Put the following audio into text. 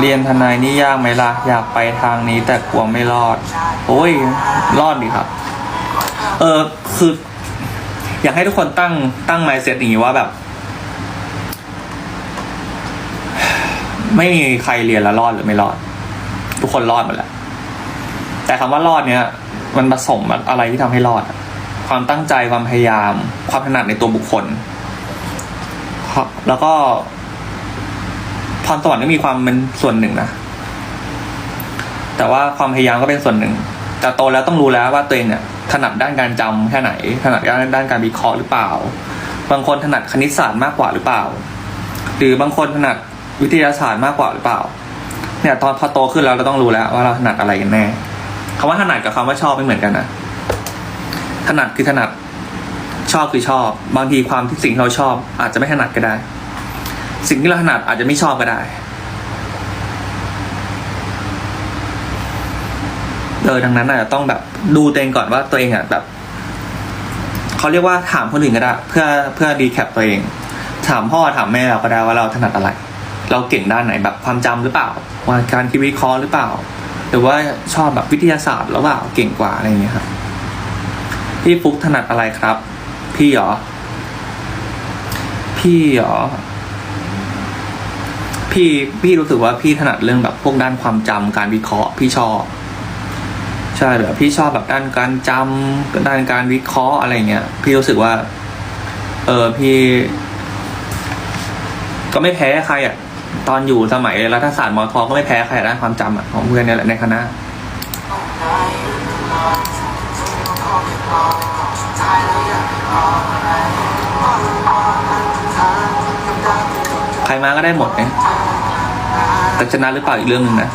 เรียนทนายนี่ยากไหมล่ะ อยากไปทางนี้แต่กลัวไม่รอด โอ้ย รอดดีครับ เออคือ อยากให้ทุกคนตั้งตั้ง mindset อย่างนี้ว่าแบบ ไม่มีใครเรียนแล้วรอดหรือไม่รอด ทุกคนรอดหมดแหละแต่คำว่ารอดเนี้ยมันผสมอะไรที่ทำให้รอดอะความตั้งใจความพยายาม ความถนัดในตัวบุคคลแล้วก็ พรสวรรค์ก็มีความเป็นส่วนหนึ่งนะ แต่ว่าความพยายามก็เป็นส่วนหนึ่ง แต่โตแล้วต้องรู้แล้วว่าตัวเองเนี่ยถนัดด้านการจำแค่ไหน ถนัดด้านด้านการวิเคราะห์หรือเปล่า บางคนถนัดคณิตศาสตร์มากกว่าหรือเปล่า หรือบางคนถนัดวิทยาศาสตร์มากกว่าหรือเปล่า เนี่ย ตอนพอโตขึ้นแล้วเราต้องรู้แล้วว่าเราถนัดอะไรกันแน่คำว่าถนัดกับคำว่าชอบไม่เหมือนกันนะถนัดคือถนัดชอบคือชอบ บางทีความที่สิ่งเราชอบ อาจจะไม่ถนัดก็ได้ สิ่งที่เราถนัดอาจจะไม่ชอบก็ได้ เออดังนั้นอาจจะต้องแบบดูตัวเองก่อนว่าตัวเองอะแบบเขาเรียกว่าถามคนอื่นก็ได้ เพื่อเพื่อรีแคปตัวเอง ถามพ่อถามแม่เราก็ได้ว่าเราถนัดอะไร เราเก่งด้านไหนแบบความจำหรือเปล่าว่าการคิดวิเคราะห์หรือเปล่า หรือว่าชอบแบบวิทยาศาสตร์หรือเปล่าเก่งกว่าอะไรอย่างเงี้ยครับพี่ฟุกถนัดอะไรครับ พี่หรอ พี่หรอ พี่พี่รู้สึกว่าพี่ถนัดเรื่องแบบพวกด้านความจำการวิเคราะห์ พี่ชอบใช่แบบพี่ชอบแบบด้านการจำด้านการวิเคราะห์อะไรเงี้ยพี่รู้สึกว่า เออพี่ ก็ไม่แพ้ใครอะตอนอยู่สมัยรัฐศาสตร์มอทอก็ไม่แพ้ใครด้านความจำอะของเพื่อนเนี่ยแหละในคณะใครมาก็ได้หมดเนี่ย แต่ชนะหรือเปล่าอีกเรื่องหนึ่งนะ